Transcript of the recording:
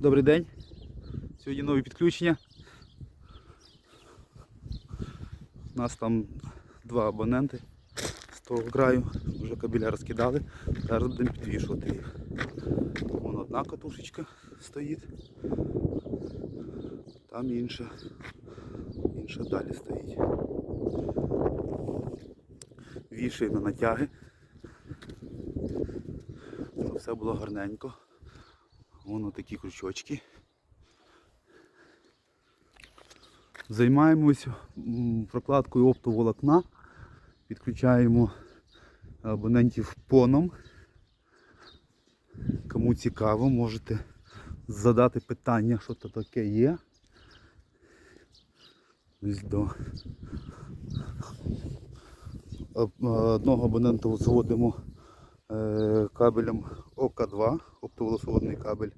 Добрий день. Сьогодні нові підключення. У нас там два абоненти з того краю. Вже кабеля розкидали. Зараз будемо підвішувати їх. Вон одна катушечка стоїть. Там інша. Інша далі стоїть. Вішаємо на натяги. Все було гарненько. Воно такі крючочки. Займаємось прокладкою оптоволокна. Підключаємо абонентів поном. Кому цікаво, можете задати питання, що то таке є. Ось до одного абонента заводимо е, кабелем ОК2, оптоволосоводний кабель.